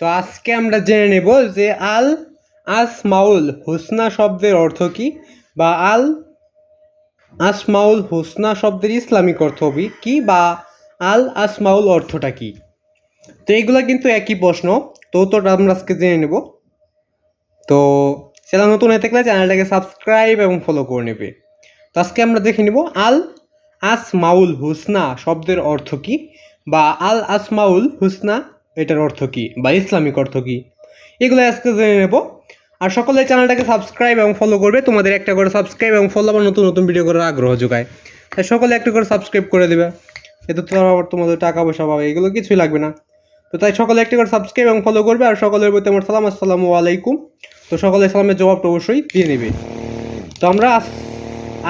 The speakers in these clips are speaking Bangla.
তো আজকে আমরা জেনে নেব যে আল আসমাউল হুসনা শব্দের অর্থ কী বা আল আসমাউল হুসনা শব্দের ইসলামিক অর্থ কি বা আল আসমাউল অর্থটা কি? তো এগুলো কিন্তু একই প্রশ্ন, তো উত্তরটা আমরা আজকে জেনে নেব। তো চ্যানেল নতুন হয়ে থাকলে চ্যানেলটাকে সাবস্ক্রাইব এবং ফলো করে নেবে। তো আজকে আমরা দেখে নেব আল আসমাউল হুসনা শব্দের অর্থ কী বা আল আসমাউল হুসনা এটার অর্থ কী বা ইসলামিক অর্থ কী? এগুলো আজকে জেনে নেব। আর সকলে চ্যানেলটাকে সাবস্ক্রাইব এবং ফলো করবে। তোমাদের একটা করে সাবস্ক্রাইব এবং ফলো আবার নতুন নতুন ভিডিও করার আগ্রহ যোগায়। তাই সকলে একটা করে সাবস্ক্রাইব করে দেবে। এতে তো আবার তোমাদের টাকা পয়সা পাবে, এগুলো কিছুই লাগবে না। তো তাই সকলে একটা করে সাবস্ক্রাইব এবং ফলো করবে। আর সকলের প্রতি আমার সালাম। আসসালামু আলাইকুম। তো সকলে সালামের জবাবটা অবশ্যই দিয়ে নেবে। তো আমরা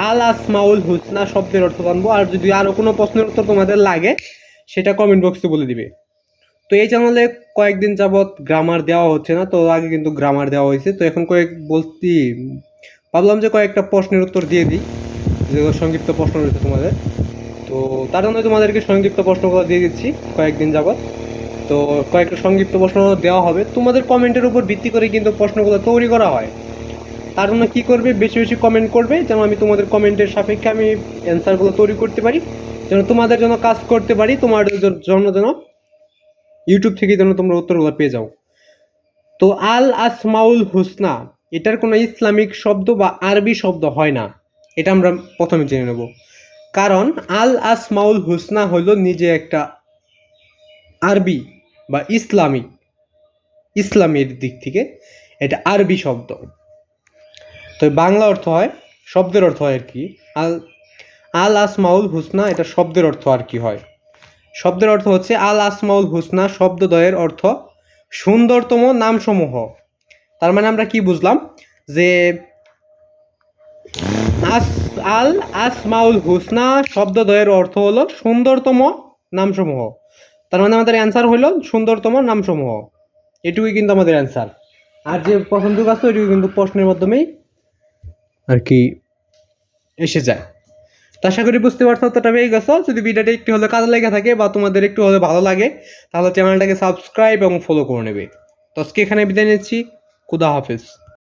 আল আসমাউল হুসনা শব্দের অর্থ জানব। আর যদি আরও কোনো প্রশ্নের উত্তর তোমাদের লাগে, সেটা কমেন্ট বক্সে বলে দিবে। তো এই চ্যানেলে কয়েকদিন যাবৎ গ্রামার দেওয়া হচ্ছে না, তো আগে কিন্তু গ্রামার দেওয়া হয়েছে। তো এখন কয়েক বলতি ভাবলাম যে কয়েকটা প্রশ্নের উত্তর দিয়ে দিই যেগুলো সংক্ষিপ্ত প্রশ্ন রয়েছে তোমাদের। তো তার জন্য তোমাদেরকে সংক্ষিপ্ত প্রশ্নগুলো দিয়ে দিচ্ছি কয়েকদিন যাবৎ। তো কয়েকটা সংক্ষিপ্ত প্রশ্ন দেওয়া হবে। তোমাদের কমেন্টের উপর ভিত্তি করে কিন্তু প্রশ্নগুলো তৈরি করা হয়। তার জন্য কী করবে? বেশি বেশি কমেন্ট করবে, যেন আমি তোমাদের কমেন্টের সাপেক্ষে আমি অ্যান্সারগুলো তৈরি করতে পারি, যেন তোমাদের জন্য কাজ করতে পারি, তোমাদের জন্য যেন ইউটিউব থেকে যেন তোমরা উত্তরগুলো পেয়ে যাও। তো আল আসমাউল হুসনা, এটার কোনো ইসলামিক শব্দ বা আরবি শব্দ হয় না। এটা আমরা প্রথমে জেনে নেব। কারণ আল আসমাউল হুসনা হলো নিজে একটা আরবি বা ইসলামিক, ইসলামের দিক থেকে এটা আরবি শব্দ। তো বাংলা অর্থ হয়, শব্দের অর্থ হয় আর কি, আল আল আসমাউল হুসনা এটা শব্দের অর্থ আর কি হয়। শব্দের অর্থ হচ্ছে আল আসমাউল হুসনা, শব্দদ্বয়ের অর্থ সুন্দরতম নামসমূহ। তার মানে আমরা কি বুঝলাম? যে আস, আল আসমাউল হুসনা, শব্দদ্বয়ের অর্থ হলো সুন্দরতম নামসমূহ। তার মানে আমাদের অ্যান্সার হলো সুন্দরতম নামসমূহ। এটুকুই কিন্তু আমাদের অ্যান্সার আর যে প্রশ্নটুকু আছে, ওইটুকু কিন্তু প্রশ্নের মাধ্যমেই আর কি এসে যায়। আশা করি বুঝতে পারছ অতটা পেয়ে গেছো। যদি ভিডিওটা একটু হলে কাজে লেগে থাকে বা তোমাদের একটু হলে ভালো লাগে, তাহলে চ্যানেলটাকে সাবস্ক্রাইব এবং ফলো করে নেবে। তো আজকে এখানে বিদায় নিচ্ছি। খুদা হাফেজ।